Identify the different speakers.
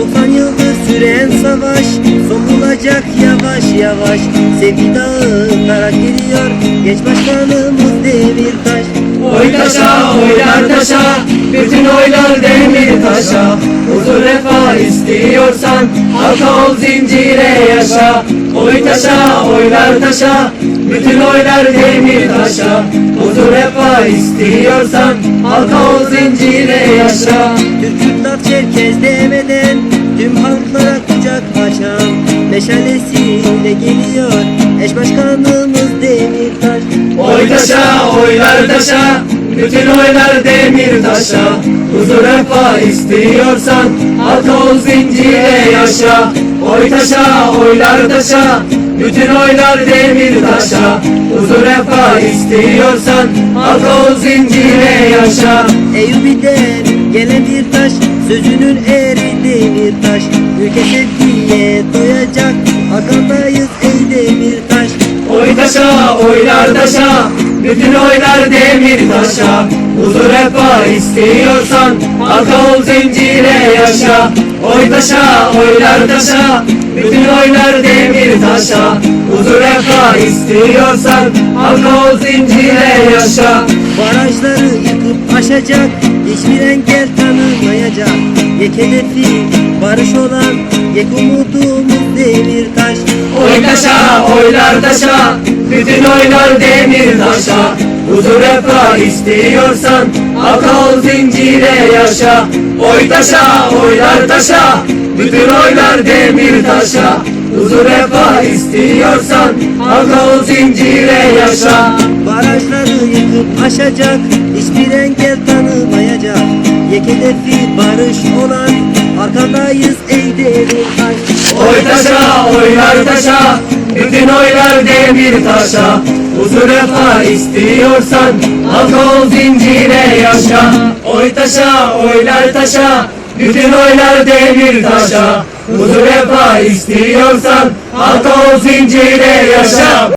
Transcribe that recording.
Speaker 1: 90 yıldır süren savaş Son bulacak yavaş yavaş Sevgi dağı tarak geliyor Genç başkanımız Demirtaş
Speaker 2: Oy taşa, oylar taşa, bütün oylar demir taşa. Huzur refah istiyorsan, halka ol zincire yaşa. Oy taşa, oylar taşa, bütün oylar demir taşa. Huzur refah istiyorsan, halka ol zincire yaşa.
Speaker 1: Türk Kürtler Çerkez demeden Meşalesiyle geliyor Eş başkanımız Demirtaş
Speaker 2: Oy taşa, oylar taşa, bütün oylar demir taşa. Huzur refah istiyorsan, halka ol zincire yaşa. Oy taşa, oylar taşa, bütün oylar demir taşa. Huzur refah istiyorsan, halka ol zincire yaşa.
Speaker 1: Eyüp'ten gelen bir taş Sözünün eri Demirtaş Ülke sevgiye doyacak Hakandayız ey Demirtaş
Speaker 2: Oy taşa, oylar taşa, bütün oylar demir taşa. Huzur refah istiyorsan, halka ol zincire yaşa. Oy taşa, oylar taşa, bütün oylar demir taşa. Huzur refah istiyorsan, halka ol zincire yaşa.
Speaker 1: Barajları yıkıp aşacak Hiçbir engel tanımayacak Yek hedefi barış olan Yek umudumuz Demirtaş
Speaker 2: Oy taşa, oylar taşa, bütün oylar demir taşa. Huzur refah istiyorsan, halka ol zincire yaşa. Oy taşa, oylar taşa, bütün oylar demir taşa. Huzur refah istiyorsan, halka ol zincire yaşa.
Speaker 1: Barajları yıkıp aşacak Hiçbir engel tanımayacak Yek hedefi barış olan Arkandayız ey Demirtaş
Speaker 2: Oy taşa, oylar taşa, bütün oylar demir taşa. Huzur refah istiyorsan, halka zincire yaşa. Oy taşa, oylar taşa, bütün oylar demir taşa. Huzur refah istiyorsan, halka ol zincire yaşa.